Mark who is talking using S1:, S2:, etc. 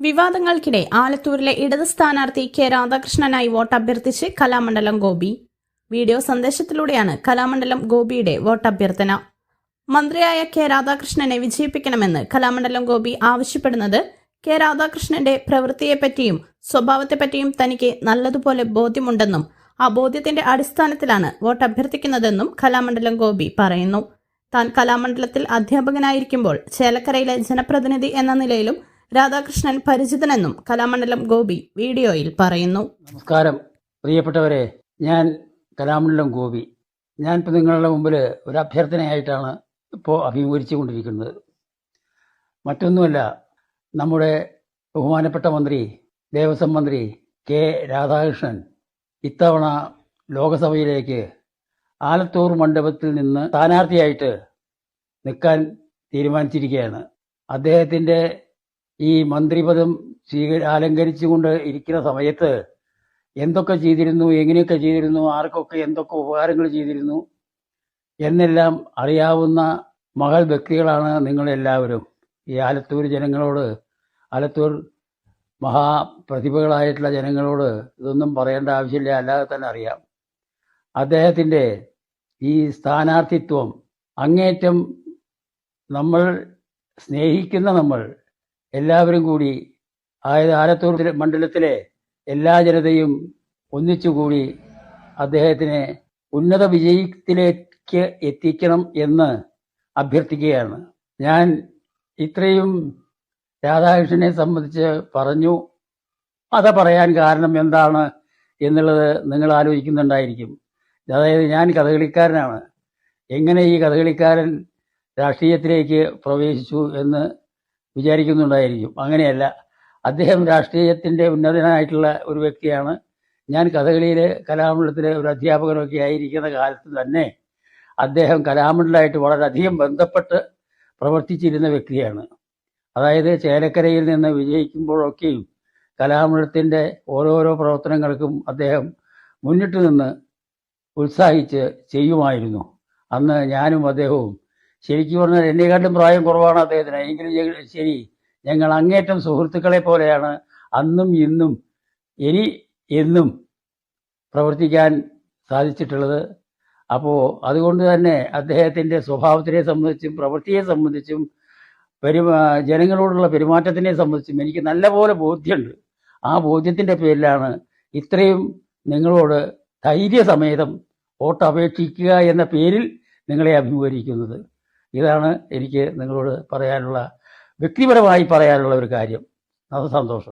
S1: വിവാദങ്ങൾക്കിടെ ആലത്തൂരിലെ ഇടത് സ്ഥാനാർത്ഥി കെ രാധാകൃഷ്ണനായി വോട്ട് അഭ്യർത്ഥിച്ച് കലാമണ്ഡലം ഗോപി. വീഡിയോ സന്ദേശത്തിലൂടെയാണ് കലാമണ്ഡലം ഗോപിയുടെ വോട്ട് അഭ്യർത്ഥന മന്ത്രിയായ കെ രാധാകൃഷ്ണനെ വിജയിപ്പിക്കണമെന്ന് കലാമണ്ഡലം ഗോപി ആവശ്യപ്പെടുന്നത് കെ രാധാകൃഷ്ണന്റെ പ്രവൃത്തിയെപ്പറ്റിയും സ്വഭാവത്തെപ്പറ്റിയും തനിക്ക് നല്ലതുപോലെ ബോധ്യമുണ്ടെന്നും ആ ബോധ്യത്തിന്റെ അടിസ്ഥാനത്തിലാണ് വോട്ട് അഭ്യർത്ഥിക്കുന്നതെന്നും കലാമണ്ഡലം ഗോപി പറയുന്നു. താൻ കലാമണ്ഡലത്തിൽ അധ്യാപകനായിരിക്കുമ്പോൾ ചേലക്കരയിലെ ജനപ്രതിനിധി എന്ന നിലയിലും രാധാകൃഷ്ണൻ പരിചിതനെന്നും കലാമണ്ഡലം ഗോപി വീഡിയോയിൽ പറയുന്നു.
S2: നമസ്കാരം. പ്രിയപ്പെട്ടവരെ ഞാൻ കലാമണ്ഡലം ഗോപി. ഞാൻ ഇപ്പോൾ നിങ്ങളുടെ മുമ്പിൽ ഒരു അഭ്യർത്ഥനയായിട്ടാണ് ഇപ്പോൾ അഭിമുഖീകരിച്ചു കൊണ്ടിരിക്കുന്നത് മറ്റൊന്നുമല്ല നമ്മുടെ ബഹുമാനപ്പെട്ട മന്ത്രി ദേവസ്വം മന്ത്രി കെ രാധാകൃഷ്ണൻ ഇത്തവണ ലോകസഭയിലേക്ക് ആലത്തൂർ മണ്ഡപത്തിൽ നിന്ന് സ്ഥാനാർത്ഥിയായിട്ട് നിൽക്കാൻ തീരുമാനിച്ചിരിക്കുകയാണ്. അദ്ദേഹത്തിന്റെ ഈ മന്ത്രിപദം സ്വീക അലങ്കരിച്ചുകൊണ്ട് ഇരിക്കുന്ന സമയത്ത് എന്തൊക്കെ ചെയ്തിരുന്നു എങ്ങനെയൊക്കെ ചെയ്തിരുന്നു ആർക്കൊക്കെ എന്തൊക്കെ ഉപകാരങ്ങൾ ചെയ്തിരുന്നു എന്നെല്ലാം അറിയാവുന്ന മകൾ വ്യക്തികളാണ് നിങ്ങളെല്ലാവരും. ഈ ആലത്തൂർ ജനങ്ങളോട് ആലത്തൂർ മഹാപ്രതിഭകളായിട്ടുള്ള ജനങ്ങളോട് ഇതൊന്നും പറയേണ്ട ആവശ്യമില്ല അല്ലാതെ തന്നെ അറിയാം. അദ്ദേഹത്തിന്റെ ഈ സ്ഥാനാർത്ഥിത്വം അങ്ങേറ്റം നമ്മൾ സ്നേഹിക്കുന്ന നമ്മൾ എല്ലാവരും കൂടി അതായത് ആലത്തൂർ മണ്ഡലത്തിലെ എല്ലാ ജനതയും ഒന്നിച്ചുകൂടി അദ്ദേഹത്തിനെ ഉന്നത വിജയത്തിലേക്ക് എത്തിക്കണം എന്ന് അഭ്യർത്ഥിക്കുകയാണ്. ഞാൻ ഇത്രയും രാധാകൃഷ്ണനെ സംബന്ധിച്ച് പറഞ്ഞു. അത പറയാൻ കാരണം എന്താണ് എന്നുള്ളത് നിങ്ങൾ ആലോചിക്കുന്നുണ്ടായിരിക്കും. അതായത് ഞാൻ കഥകളിക്കാരനാണ്. എങ്ങനെ ഈ കഥകളിക്കാരൻ രാഷ്ട്രീയത്തിലേക്ക് പ്രവേശിച്ചു എന്ന് വിചാരിക്കുന്നുണ്ടായിരിക്കും. അങ്ങനെയല്ല. അദ്ദേഹം രാഷ്ട്രീയത്തിന്റെ ഉന്നതനായിട്ടുള്ള ഒരു വ്യക്തിയാണ്. ഞാൻ കഥകളിയിലെ കലാമണ്ഡലത്തിലെ ഒരു അധ്യാപകനൊക്കെ ആയിരിക്കുന്ന കാലത്ത് തന്നെ അദ്ദേഹം കലാമണ്ഡലമായിട്ട് വളരെയധികം ബന്ധപ്പെട്ട് പ്രവർത്തിച്ചിരുന്ന വ്യക്തിയാണ്. അതായത് ചേലക്കരയിൽ നിന്ന് വിജയിക്കുമ്പോഴൊക്കെയും കലാമണ്ഡലത്തിന്റെ ഓരോരോ പ്രവർത്തനങ്ങൾക്കും അദ്ദേഹം മുന്നിട്ട് നിന്ന് ഉത്സാഹിച്ച് ചെയ്യുമായിരുന്നു. അന്ന് ഞാനും അദ്ദേഹവും ശരിക്കും പറഞ്ഞാൽ എന്നെക്കാട്ടും പ്രായം കുറവാണ് അദ്ദേഹത്തിന്. എങ്കിലും ശരി ഞങ്ങൾ അങ്ങേറ്റം സുഹൃത്തുക്കളെ പോലെയാണ് അന്നും ഇന്നും ഇനി എന്നും പ്രവർത്തിക്കാൻ സാധിച്ചിട്ടുള്ളത്. അപ്പോൾ അതുകൊണ്ട് തന്നെ അദ്ദേഹത്തിന്റെ സ്വഭാവത്തിനെ സംബന്ധിച്ചും പ്രവൃത്തിയെ സംബന്ധിച്ചും പെരുമാ ജനങ്ങളോടുള്ള പെരുമാറ്റത്തിനെ സംബന്ധിച്ചും എനിക്ക് നല്ലപോലെ ബോധ്യമുണ്ട്. ആ ബോധ്യത്തിന്റെ പേരിലാണ് ഇത്രയും നിങ്ങളോട് ധൈര്യസമേതം വോട്ട് അപേക്ഷിക്കുക എന്ന പേരിൽ നിങ്ങളെ അഭിമുഖീകരിക്കുന്നത്. ഇതാണ് എനിക്ക് നിങ്ങളോട് പറയാനുള്ള വ്യക്തിപരമായി പറയാനുള്ള ഒരു കാര്യം. അത് സന്തോഷം.